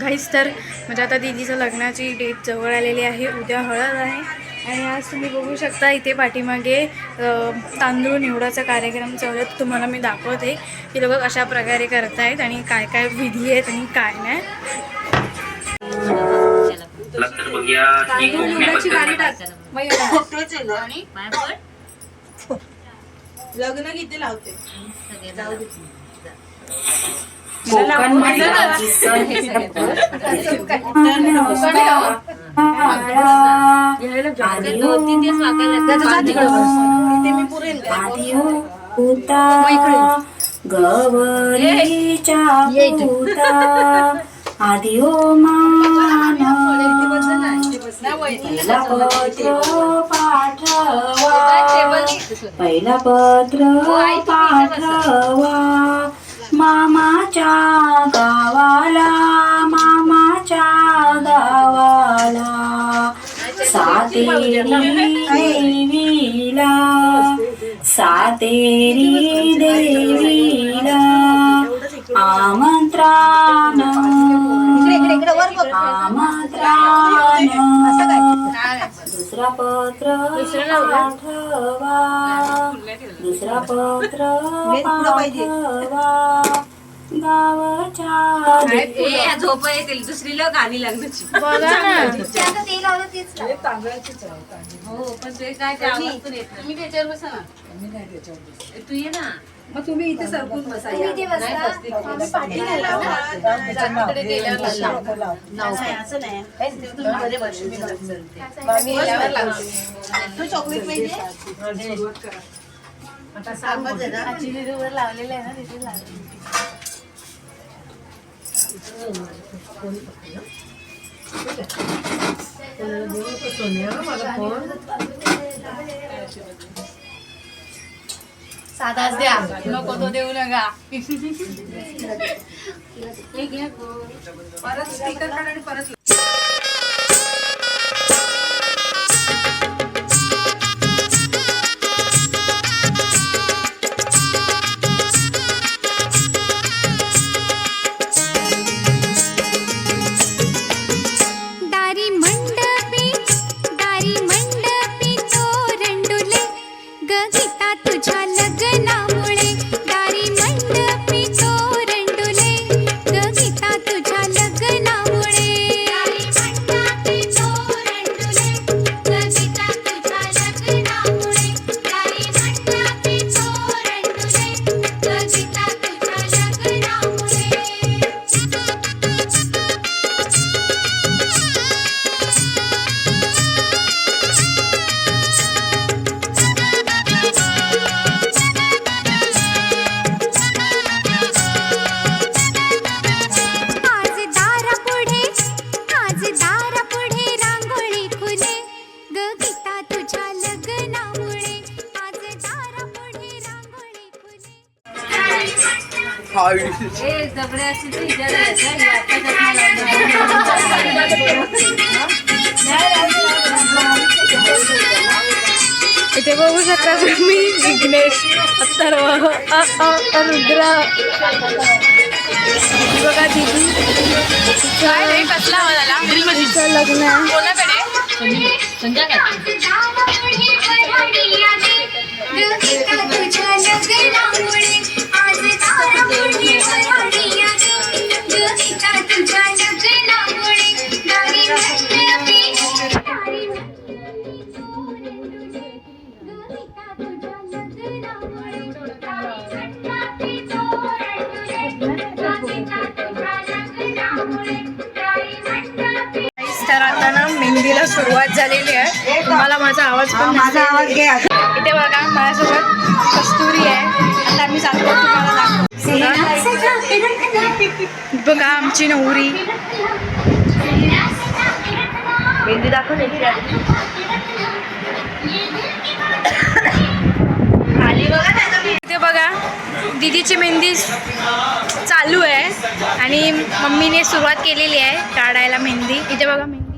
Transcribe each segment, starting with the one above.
घाईच तर म्हणजे आता दिदीचं लग्नाची डेट जवळ आलेली आहे. उद्या हळद आहे. आणि आज तुम्ही बघू शकता इथे पाठीमागे तांदूळ निवडाचा कार्यक्रम चालू आहे. तो तुम्हाला मी दाखवते की लोक कशा प्रकारे करतायत आणि काय काय विधी आहेत आणि काय नाही. कोकणी पद्धत लग्न किती लावते? गवरीच्या पूता. आधी हो मान पहिला पत्र पाठवा. पहिला पत्र पाठवा. मामाच्या गावाला मामाच्या गावाला. सातेरी देवीला सातेरी देवीला. आमंत्रण आमंत्रण. दुसरा पत्र पाठवा. दुसरा पत्र गावच्या झोप येतील. दुसरीला गाणी लागण्याची बघा ना. हो पण ते काय ते आवाज पण येत नाही. त्याच्यावर बसा ना. तू ये ना. मग तुम्ही इथे सरकून बसा या. नाही बसते. जातीकडे गेल्यावर. नाव काय? चॉकलेट पाहिजे? आता सांग बोल. लावलेलं आहे ना तिथे साधाच द्या. नको तो देऊ नका. परत स्पीकर काढ आणि परत விட்ட इथे बघू शकता तुम्ही विघ्नेश अथर्व रुद्र. बघा दिदी. काय रे कसला आवाज लग्न आहे. आता ना मेहंदीला सुरुवात झालेली आहे. तुम्हाला माझा आवाज पण माझा आवाज इथे बघा माझ्यासोबत कस्तुरी आहे. आता आम्ही जातो तुम्हाला दाखवतो बघा आमची नवरी. मेहंदी दाखव इथे. बघा दीदीची मेहंदी चालू आहे. आणि मम्मीने सुरुवात केलेली आहे काढायला मेहंदी. इथे बघा मेहंदीचे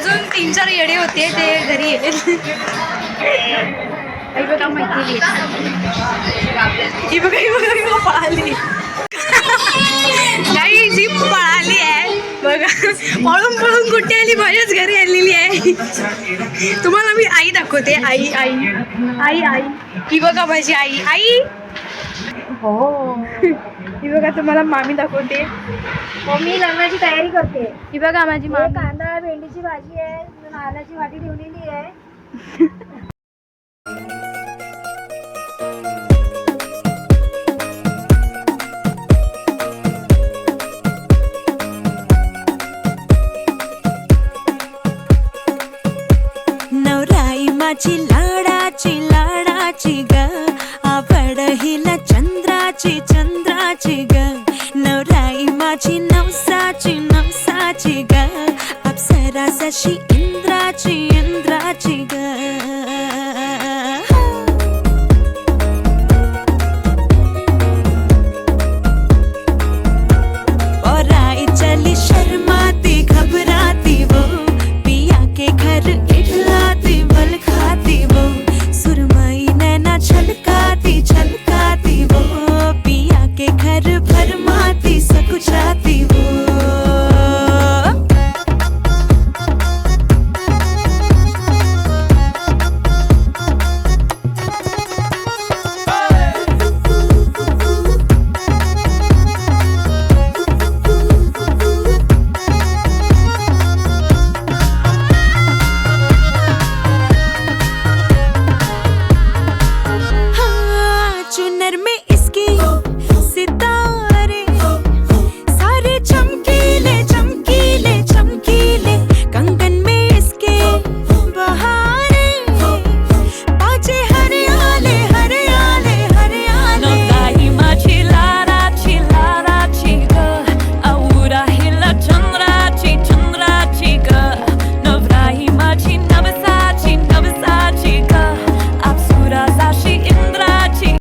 अजून तीन चार येडे होते ते घरी येले आई बघा माहिती ही बघा ही बघा ही पळाली काही जी पळाली आहे बघा. पळून पळून कुठे आली? माझ्याच घरी आलेली आहे. तुम्हाला मी आई दाखवते. आई आई. आई आई. ही बघा माझी आई. आई? हो. ही बघा तुम्हाला मामी दाखवते. मी लग्नाची तयारी करते. ही बघा माझी हे मामी. कांदा भेंडीची भाजी आहे नारळाची वाटी ठेवलेली आहे. माझी लाडाची लाडाची saci, n-am saci, gal Apsera sa și indraci, indraci, gal